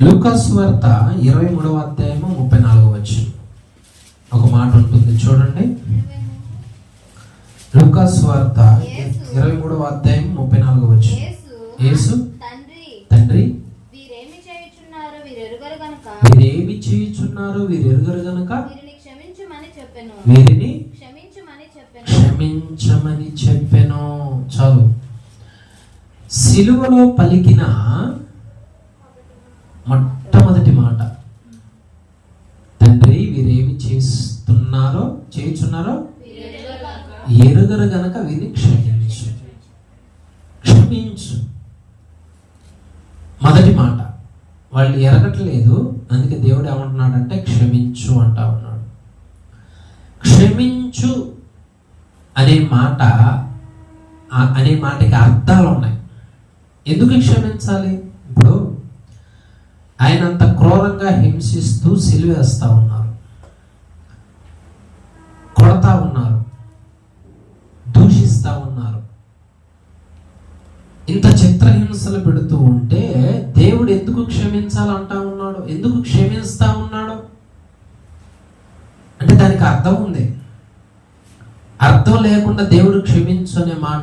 లూకాస్ వార్త ఇరవై మూడవ అధ్యాయము ముప్పై నాలుగవ వచ్చు ఒక మాట ఉంటుంది చూడండి. లూకాస్ వార్త ఇరవై మూడవ అధ్యాయం ముప్పై నాలుగవ వచ్చు యేసు తండ్రి వీరేమి చేయుచున్నారు వీరెరుగరు గనుక. వీరిని క్షమించమని చెప్పెను. చాలు. సిలువలో పలికిన మొట్టమొదటి మాట. తండ్రి వీరేమి చేస్తున్నారో చేయుచున్నారో ఎరుగరు గనక వీరిని క్షమించు. క్షమించు. మొదటి మాట. వాళ్ళు ఎరగట్లేదు అందుకే దేవుడు ఏమంటున్నాడంటే క్షమించు అంటా ఉన్నాడు. క్షమించు అనే మాట అనే మాటకి అర్థాలు ఉన్నాయి. ఎందుకు క్షమించాలి? ఇప్పుడు ఆయన అంత క్రూరంగా హింసిస్తూ సిలివేస్తా ఉన్నారు. కొడతా ఉన్నారు. దూషిస్తా ఉన్నారు. ఇంత చిత్రహింసలు పెడుతూ ఉంటే దేవుడు ఎందుకు క్షమించాలంటా ఉన్నాడు? ఎందుకు క్షమిస్తా ఉన్నాడు? అంటే దానికి అర్థం ఉంది. అర్థం లేకుండా దేవుడు క్షమించు అనే మాట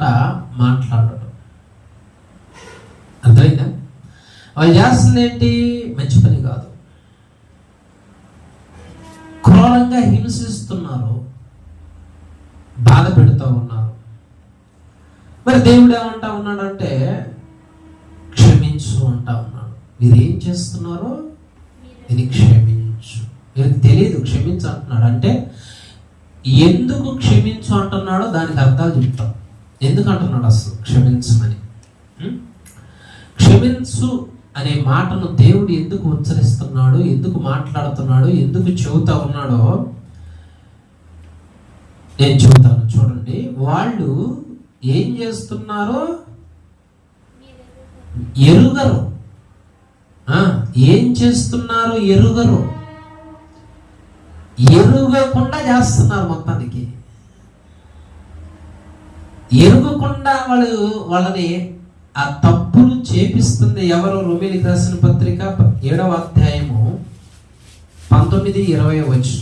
మాట్లాడటం అర్థమైందా? వాళ్ళు చేస్తుంది ఏంటి మంచి పని కాదు. క్రూరంగా హింసిస్తున్నారు. బాధ పెడుతూ ఉన్నారు. మరి దేవుడు ఏమంటా ఉన్నాడంటే క్షమించు అంటా ఉన్నాడు. మీరు ఏం చేస్తున్నారో? ఇది క్షమించు. వీరికి తెలియదు క్షమించు అంటున్నాడు. అంటే ఎందుకు క్షమించు అంటున్నాడో దానికి అర్థాలు చెప్తాం. ఎందుకు అంటున్నాడు అసలు క్షమించమని? క్షమించు అనే మాటను దేవుడు ఎందుకు ఉచ్చరిస్తున్నాడు ఎందుకు మాట్లాడుతున్నాడు ఎందుకు చెబుతా ఉన్నాడో నేను చెబుతాను చూడండి. వాళ్ళు ఏం చేస్తున్నారో? ఎరుగరు. ఆ, ఏం చేస్తున్నారు ఎరుగరు. ఎరుగకుండా చేస్తున్నారు మొత్తానికి. ఎరుగకుండా వాళ్ళు వాళ్ళని ఆ తప్పులు చేపిస్తుంది ఎవరు? రొమిలికి రాసిన పత్రిక ఏడవ అధ్యాయము పంతొమ్మిది ఇరవై వచ్చిన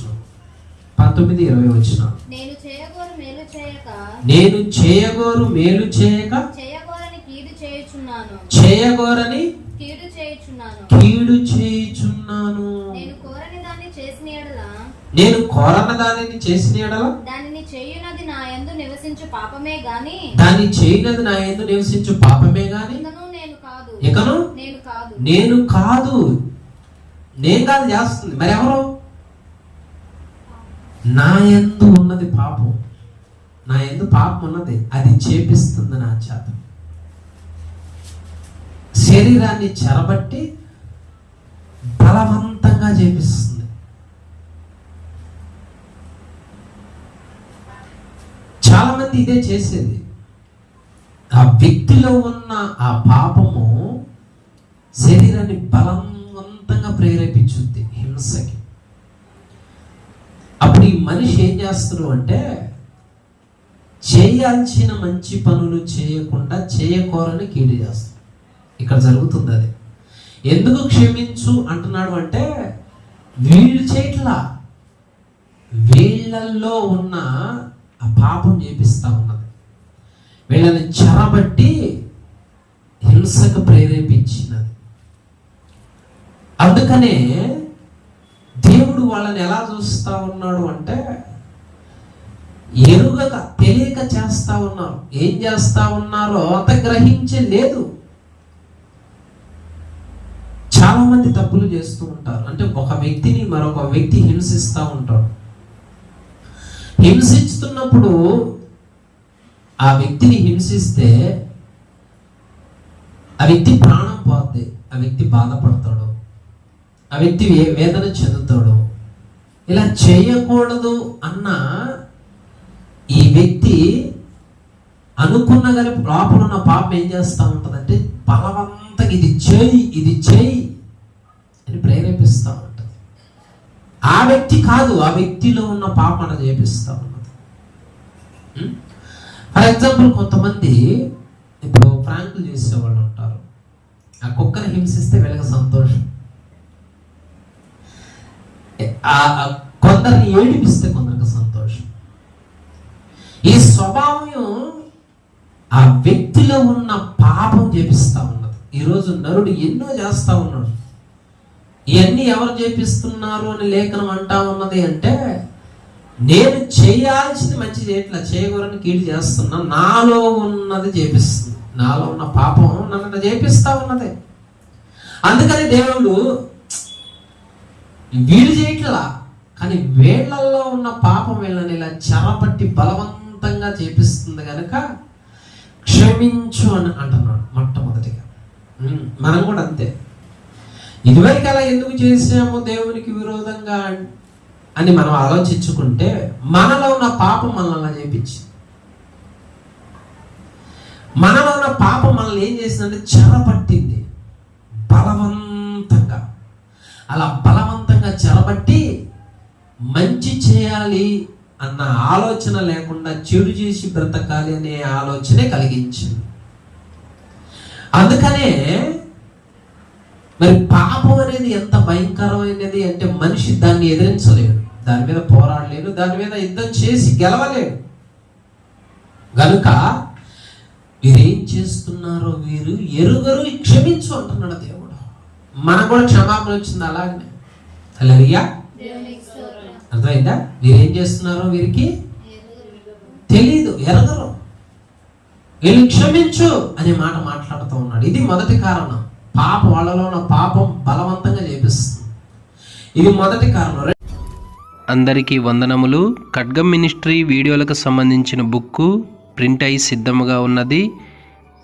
పంతొమ్మిది ఇరవై వచ్చిన నేను చేయగోరు మేలు చేయక నేను చేయగోరు మేలు చేయక చేయగోరని కీడు చేయుచున్నాను. చేయగోరని కీడు చేయుచున్నాను. కీడు చేయుచున్నాను. నేను కోరని దాన్ని చేసిన ఎడల నేను కోరన దానిని చేసిన ఎడల దానిని చేయునది నా యందు నివసించు పాపమే గాని దాన్ని చేయనది నా నివసించు పాపమే గాని ఇంకను నేను కాదు. ఇకను నేను కాదు. నేను కాదు. నేను కాదు చేస్తుంది. మరి ఎవరు నా ఎందు ఉన్నది పాపం. నా ఎందు పాపం ఉన్నది. అది చేపిస్తుంది నా చేత. శరీరాన్ని చెరబట్టి బలవంతంగా చేపిస్తుంది. చాలా మంది ఇదే చేసేది. ఆ వ్యక్తిలో ఉన్న ఆ పాపము శరీరాన్ని బలవంతంగా ప్రేరేపించుద్ది హింసకి. అప్పుడు ఈ మనిషి ఏం చేస్తారు అంటే చేయాల్సిన మంచి పనులు చేయకుండా చేయకూరని కీడు చేస్తారు ఇక్కడ జరుగుతుంది అది ఎందుకు క్షమించు అంటున్నాడు అంటే వీళ్ళు చేయట్లా వీళ్ళల్లో ఉన్న ఆ పాపం చేపిస్తా ఉన్నది. వీళ్ళని చెరబట్టి హింసకు ప్రేరేపించినది. అందుకనే దేవుడు వాళ్ళని ఎలా చూస్తా ఉన్నాడు అంటే ఎరుగక తెలియక చేస్తా ఉన్నారు ఏం చేస్తా ఉన్నారో అంత గ్రహించే లేదు చాలా మంది తప్పులు చేస్తూ ఉంటారు. అంటే ఒక వ్యక్తిని మరొక వ్యక్తి హింసిస్తూ ఉంటాడు. హింసిస్తున్నప్పుడు ఆ వ్యక్తిని హింసిస్తే ఆ వ్యక్తి ప్రాణం పోద్ది ఆ వ్యక్తి బాధపడతాడు. ఆ వ్యక్తి వేదన చెందుతాడు. ఇలా చేయకూడదు అన్న ఈ వ్యక్తి అనుకున్న కానీ లోపల ఉన్న పాపం ఏం చేస్తూ ఉంటుందంటే బలవంతంగా ఇది చేయి ఇది చేయి వ్యక్తి కాదు ఆ వ్యక్తిలో ఉన్న పాపన చేపిస్తా ఉన్నది ఫర్ ఎగ్జాంపుల్ కొంతమంది ఇప్పుడు ప్రాంకులు చేసేవాళ్ళు ఉంటారు. ఆ కుక్కని హింసిస్తే వీళ్ళకి సంతోషం. ఆ కొందరిని ఏడిపిస్తే కొందరికి సంతోషం. ఈ స్వభావం ఆ వ్యక్తిలో ఉన్న పాపం చేపిస్తా ఉన్నది ఈరోజు నరుడు ఎన్నో చేస్తా ఉన్నాడు. ఇవన్నీ ఎవరు చేపిస్తున్నారు అని లేఖనం అంటా ఉన్నది అంటే నేను చేయాల్సింది మంచి చేయట్లా చేయకూడని కీడు చేస్తున్నా నాలో ఉన్నది చేపిస్తుంది. నాలో ఉన్న పాపం నన్ను చేపిస్తా ఉన్నది. అందుకని దేవుడు వీడు చేయట్లా కానీ వీళ్ళల్లో ఉన్న పాపం వీళ్ళని ఇలా చెరపట్టి బలవంతంగా చేపిస్తుంది కనుక క్షమించు అని అంటున్నాడు మొట్టమొదటిగా. మనం కూడా అంతే. ఇదివరకు అలా ఎందుకు చేసాము దేవునికి విరోధంగా అని మనం ఆలోచించుకుంటే మనలో ఉన్న పాపం మనల్ని చేపించింది. మనలో ఉన్న పాపం మనల్ని ఏం చేసిందంటే చెరపట్టింది బలవంతంగా. అలా బలవంతంగా చెరబట్టి మంచి చేయాలి అన్న ఆలోచన లేకుండా చెడు చేసి బ్రతకాలి అనే ఆలోచనే కలిగించింది. అందుకనే మరి పాపం అనేది ఎంత భయంకరమైనది అంటే మనిషి దాన్ని ఎదిరించలేడు. దాని మీద పోరాడలేడు దాని మీద యుద్ధం చేసి గెలవలేడు. గనుక వీరేం చేస్తున్నారో వీరు? ఎరుగరు క్షమించు అంటున్నాడు దేవుడు. మనకు కూడా క్షమాపణ వచ్చింది అలాగనే. అలరియా అర్థమైందా? వీరేం చేస్తున్నారో వీరికి? తెలీదు ఎరగరు. వీళ్ళు క్షమించు అనే మాట మాట్లాడుతూ ఉన్నాడు. ఇది మొదటి కారణం. పాప వాళ్ళలో ఉన్న పాపం బలవంతంగా చేపిస్తుంది. ఇది మొదటి కారణం. అందరికీ వందనములు. ఖడ్గం మినిస్ట్రీ వీడియోలకు సంబంధించిన బుక్కు ప్రింట్ అయి సిద్ధముగా ఉన్నది.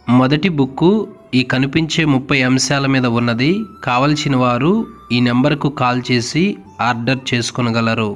మొదటి బుక్కు ఈ కనిపించే ముప్పై అంశాల మీద ఉన్నది. కావలసిన వారు ఈ నెంబర్కు కాల్ చేసి ఆర్డర్ చేసుకొనగలరు.